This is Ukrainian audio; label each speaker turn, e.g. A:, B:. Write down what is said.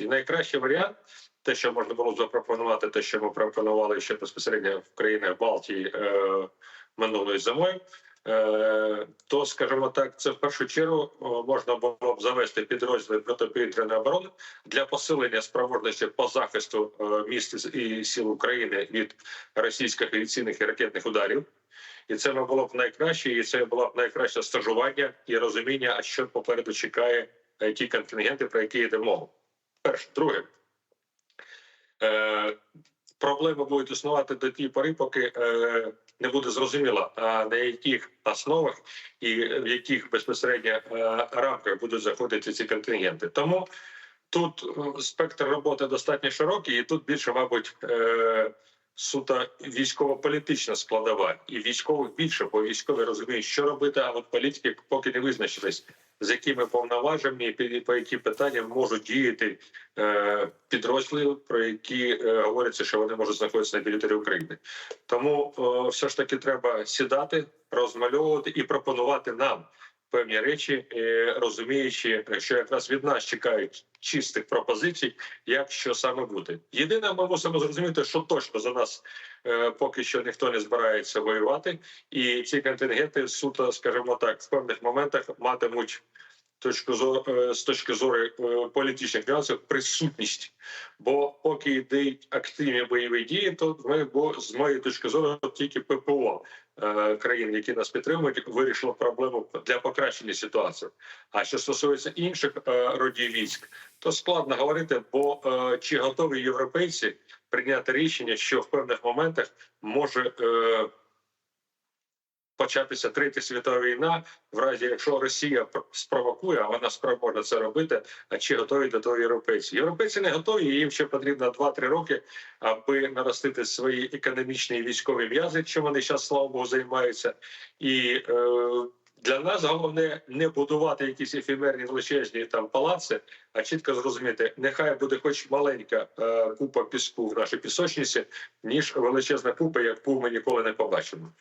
A: І найкращий варіант, те, що можна було запропонувати, те, що ми пропонували ще безпосередньо в країнах Балтії е, минулої зимою. Е, то, скажімо так, це в першу чергу можна було б завести підрозділи протиповітряної оборони для посилення спроможності по захисту е, міст і сіл України від російських авіаційних і ракетних ударів. І це було б найкраще, і це було б найкраще стажування і розуміння, а що попереду чекає е, ті контингенти, про які йде мова. Перше, друге. Е, проблеми будуть існувати до тієї пори, поки е, не буде зрозуміло, на яких основах і в яких безпосередньо е, рамках будуть заходити ці контингенти. Тому тут е, спектр роботи достатньо широкий, і тут більше, мабуть, е, суто військово-політична складова, і військових більше, бо військові розуміють, що робити, а от політики поки не визначились, з якими повноваженнями і по які питання можуть діяти е, підрозділи, про які е, говориться, що вони можуть знаходитися на території України. Тому е, все ж таки треба сідати, розмальовувати і пропонувати нам певні речі, е, розуміючи, що якраз від нас чекають чистих пропозицій, як що саме буде. Єдине, ми мусимо зрозуміти, що точно за нас е, поки що ніхто не збирається воювати, і ці контингенти суто, скажімо так, в певних моментах матимуть. Точку зору е, з точки зору е, політичних нюансів присутність. Бо поки йдуть активні бойові дії, то ми бо з моєї точки зору тільки ППО е, країн, які нас підтримують, вирішило проблему для покращення ситуації. А що стосується інших родів військ, то складно говорити, бо чи готові європейці прийняти рішення, що в певних моментах може. Початися третя світова війна, в разі якщо Росія пр- спровокує, а вона спроможна це робити. А чи готові до того європейці? Європейці не готові. Їм ще потрібно 2-3 роки, аби наростити свої економічні і військові м'язи, чим вони зараз, слава Богу, займаються. І е, для нас головне не будувати якісь ефемерні величезні там палаци, а чітко зрозуміти, нехай буде хоч маленька е, купа піску в нашій пісочниці, ніж величезна купа, яку ми ніколи не побачимо.